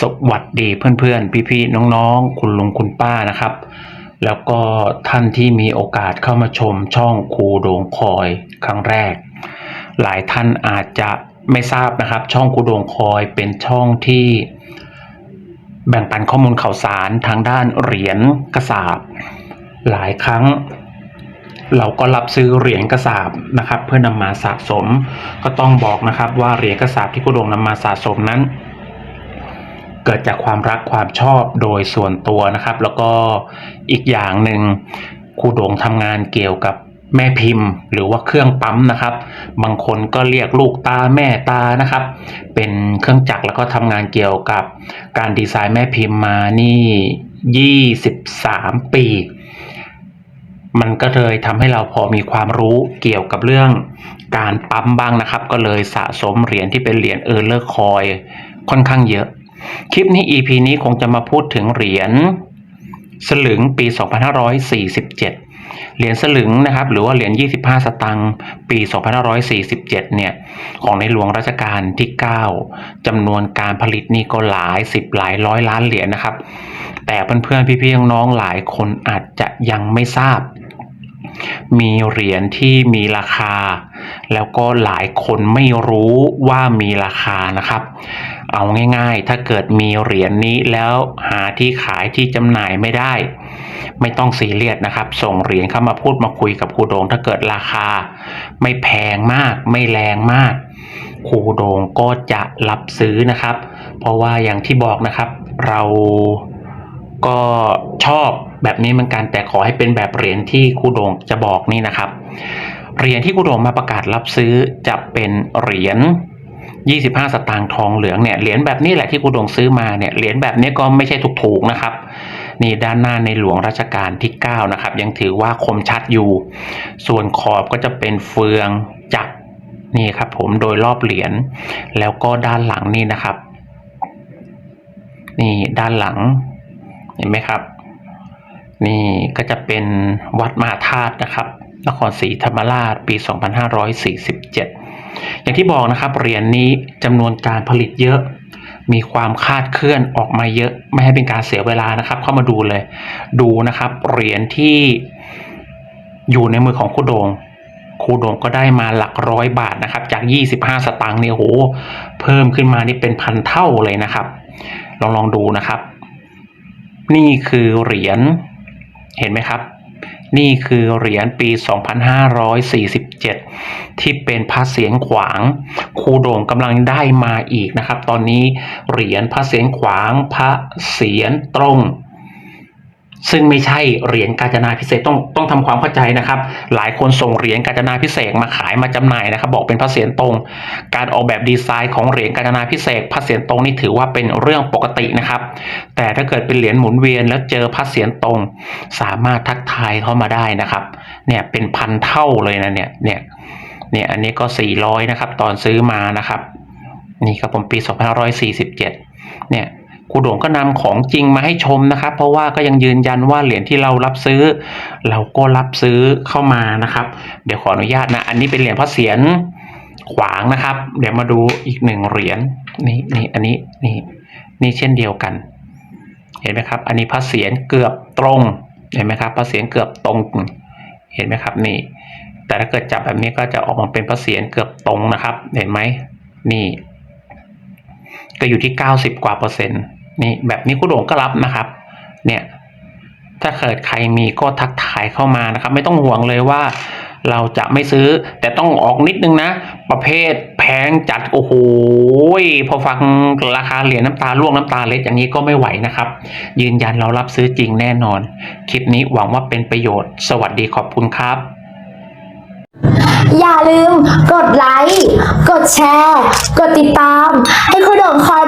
สวัสดีเพื่อนๆ พี่ๆ น้องๆ คุณลุงคุณป้านะครับ แล้วก็ท่านที่มีโอกาสเข้ามาชมช่องครูโดงคอยครั้งแรก หลายท่านอาจจะไม่ทราบนะครับ ช่องครูโดงคอยเป็นช่องที่แบ่งปันข้อมูลข่าวสารทางด้านเหรียญกระสาบ หลายครั้ง เราก็รับซื้อเหรียญกระสาบนะครับ เพื่อนำมาสะสม ก็ต้องบอกนะครับว่าเหรียญกระสาบที่กุดงนำมาสะสมนั้น เกิดจากความรักความชอบโดยส่วนตัวนะครับ แล้วก็อีกอย่างหนึ่งครูโดงทำงานเกี่ยวกับแม่พิมพ์ หรือว่าเครื่องปั๊มนะครับ บางคนก็เรียกลูกตาแม่ตานะครับ เป็นเครื่องจักรแล้วก็ทำงานเกี่ยวกับการดีไซน์แม่พิมพ์มานี่ 23 ปี มันก็เลยทำให้เราพอมีความรู้เกี่ยวกับเรื่องการปั๊มบ้างนะครับ ก็เลยสะสมเหรียญที่เป็นเหรียญเออร์เลอร์คอยค่อนข้างเยอะ คลิปนี้ EP นี้คงจะมาพูดถึงเหรียญสลึงปี 2547 เหรียญสลึงนะครับ หรือว่าเหรียญ 25 สตังค์ ปี 2547 เนี่ย ของในหลวงรัชกาลที่ 9จำนวนการผลิตนี่ก็หลายสิบหลายร้อยล้านเหรียญนะครับ แต่เพื่อนๆ พี่ๆ น้องๆ หลายคนอาจจะยังไม่ทราบ มีเหรียญที่มีราคา แล้วก็หลายคนไม่รู้ว่ามีราคานะครับ เอาง่ายๆ ถ้าเกิดมีเหรียญนี้แล้วหาที่ขายที่จำหน่ายไม่ได้ ไม่ต้องซีเรียสนะครับ ส่งเหรียญเข้ามาพูดมาคุยกับครูโดง ถ้าเกิดราคา ไม่แพงมาก ไม่แรงมากครูโดงก็จะรับซื้อนะครับ เพราะว่าอย่างที่บอกนะครับ เรา ก็ชอบแบบนี้เหมือนกันแต่ขอให้เป็นแบบเหรียญที่ครูโดงจะบอกนี่นะครับ เหรียญที่ครูโดงมาประกาศรับซื้อจะเป็นเหรียญ25 สตางค์ทองเหลืองเนี่ยเหรียญแบบนี้แหละที่ครูโดงซื้อมาเนี่ยเหรียญแบบนี้ก็ไม่ใช่ถูกๆนะครับนี่ด้านหน้าในหลวงรัชกาลที่ 9 นะครับ ยังถือว่าคมชัดอยู่ ส่วนขอบก็จะเป็นเฟืองจักรนี่ครับผมโดยรอบเหรียญแล้วก็ด้านหลังนี่นะครับ นี่ด้านหลัง เห็นไหมครับ นี่ก็จะเป็นวัดมหาธาตุนะครับ นครศรีธรรมราชปี 2547 อย่างที่บอกนะครับ เหรียญนี้จำนวนการผลิตเยอะ มีความคาดเคลื่อนออกมาเยอะ ไม่ให้เป็นการเสียเวลานะครับ เข้ามาดูเลย ดูนะครับ เหรียญที่อยู่ในมือของครูโดงครูโดงก็ได้มาหลักร้อยบาทนะครับ จาก 25 สตางค์เนี่ยโห เพิ่มขึ้นมานี่เป็นพันเท่าเลยนะครับ ลองลองดูนะครับ นี่คือเหรียญเห็นไหมครับ นี่คือเหรียญปี 2547 ที่เป็นพระเสียงขวางครูโด่งกำลังได้มาอีกนะครับ ตอนนี้เหรียญพระเสียงขวางพระเสียรตรง ซึ่งไม่ใช่เหรียญกาญจนาพิเศษต้องต้องทำความเข้าใจนะครับ หลายคนส่งเหรียญกาญจนาพิเศษมาขายมาจำหน่ายนะครับ บอกเป็นพระเศียรตรง การออกแบบดีไซน์ของเหรียญกาญจนาพิเศษกพระเศียรตรงนี่ถือว่าเป็นเรื่องปกตินะครับ แต่ถ้าเกิดเป็นเหรียญหมุนเวียนแล้วเจอพระเศียรตรง สามารถทักทายเข้ามาได้นะครับ เนี่ยเป็นพันเท่าเลยนะเนี่ยเนี่ยเนี่ยอันนี้ก็ 400 นะครับ ตอนซื้อมานะครับ นี่ครับผมปี 2547 เนี่ย ครูโด่งก็นำของจริงมาให้ชมนะครับ เพราะว่าก็ยังยืนยันว่าเหรียญที่เรารับซื้อ เราก็รับซื้อเข้ามานะครับ เดี๋ยวขออนุญาตนะ อันนี้เป็นเหรียญพระเศียรขวางนะครับ เดี๋ยวมาดูอีกหนึ่งเหรียญนี่นี่อันนี้นี่นี่เช่นเดียวกัน เห็นไหมครับ อันนี้พระเศียรเกือบตรงเห็นไหมครับพระเศียรเกือบตรง เห็นไหมครับนี่ แต่ถ้าเกิดจับแบบนี้ก็จะออกมาเป็นพระเศียรเกือบตรงนะครับ เห็นไหมนี่ ก็อยู่ที่เก้าสิบกว่าเปอร์เซ็นต์ นี่แบบนี้คุณโด่งก็รับนะครับ เนี่ยถ้าเกิดใครมีก็ทักทายเข้ามานะครับ ไม่ต้องห่วงเลยว่าเราจะไม่ซื้อ แต่ต้องออกนิดนึงนะ ประเภทแพงจัดโอ้โหพอฟังราคาเหรียญน้ำตาล่วงน้ำตาเล็ดอย่างนี้ก็ไม่ไหวนะครับ ยืนยันเรารับซื้อจริงแน่นอน คลิปนี้หวังว่าเป็นประโยชน์ สวัสดีขอบคุณครับ อย่าลืมกดไลค์กดแชร์ กดติดตาม ให้คุณโดนคอย